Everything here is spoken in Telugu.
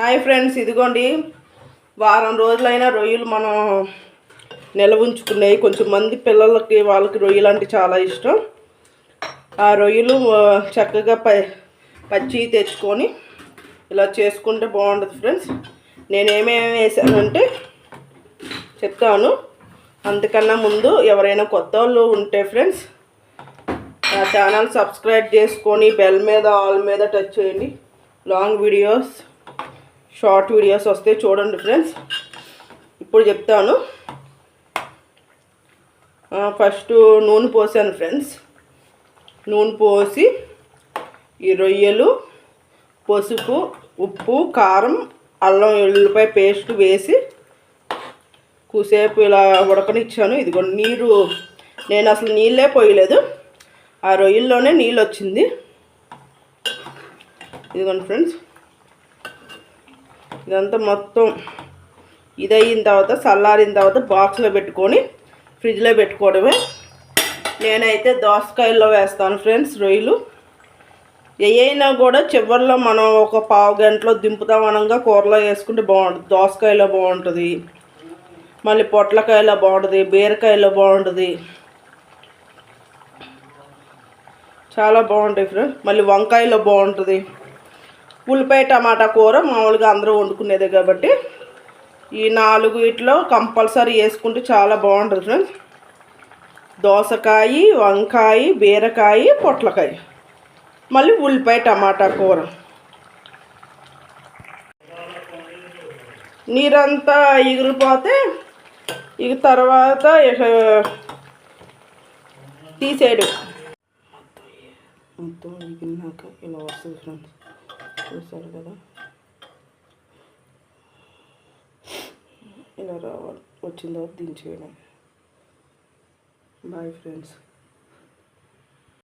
హాయ్ ఫ్రెండ్స్ ఇదిగోండి. వారం రోజులైనా రొయ్యలు మనం నిల్వ ఉంచుకున్నాయి. కొంచెం మంది పిల్లలకి వాళ్ళకి రొయ్యలు అంటే చాలా ఇష్టం. ఆ రొయ్యలు చక్కగా ప పచ్చి తెచ్చుకొని ఇలా చేసుకుంటే బాగుంటుంది ఫ్రెండ్స్. నేను ఏమేమి వేసానంటే చెప్తాను. అంతకన్నా ముందు ఎవరైనా కొత్త వాళ్ళు ఉంటే ఫ్రెండ్స్ నా ఛానల్ సబ్స్క్రైబ్ చేసుకొని బెల్ మీద ఆల్ మీద టచ్ చేయండి. Long videos. షార్ట్ వీడియోస్ వస్తే చూడండి ఫ్రెండ్స్. ఇప్పుడు చెప్తాను. ఫస్ట్ నూనె పోసాను ఫ్రెండ్స్. నూనె పోసి ఈ రొయ్యలు పసుపు ఉప్పు కారం అల్లం ఎల్లిపాయ పేస్ట్ వేసి కూసేపు ఇలా ఉడకనిచ్చాను. ఇదిగో నీరు నేను అసలు నీళ్ళే పోయలేదు. ఆ రొయ్యల్లోనే నీళ్ళు వచ్చింది. ఇదిగోండి ఫ్రెండ్స్. ఇదంతా మొత్తం ఇది అయిన తర్వాత చల్లారిన తర్వాత బాక్స్లో పెట్టుకొని ఫ్రిడ్జ్లో పెట్టుకోవడమే. నేనైతే దోసకాయల్లో వేస్తాను ఫ్రెండ్స్ రొయ్యలు. ఏవైనా కూడా చివరిలో మనం ఒక పావు గంటలో దింపుతాం అనగా కూరలో వేసుకుంటే బాగుంటుంది. దోసకాయలో బాగుంటుంది. మళ్ళీ పొట్లకాయలో బాగుంటుంది. బీరకాయలో బాగుంటుంది. చాలా బాగుంటాయి ఫ్రెండ్స్. మళ్ళీ వంకాయలో బాగుంటుంది. ఉల్లిపాయ టమాటా కూర మామూలుగా అందరూ వండుకునేదే కాబట్టి ఈ నాలుగు ఇట్లో కంపల్సరీ వేసుకుంటే చాలా బాగుంటుంది ఫ్రెండ్స్. దోసకాయ వంకాయ బీరకాయ పొట్లకాయ. మళ్ళీ ఉల్లిపాయ టమాటా కూర. నీరంతా ఎగిరిపోతే ఇక తర్వాత తీసేయడం. మొత్తం ఎగిరినాక ఇలా వస్తుంది ఫ్రెండ్స్. చూసారు కదా. ఇలా రావాలి. వచ్చిందో దించేయడం. Bye friends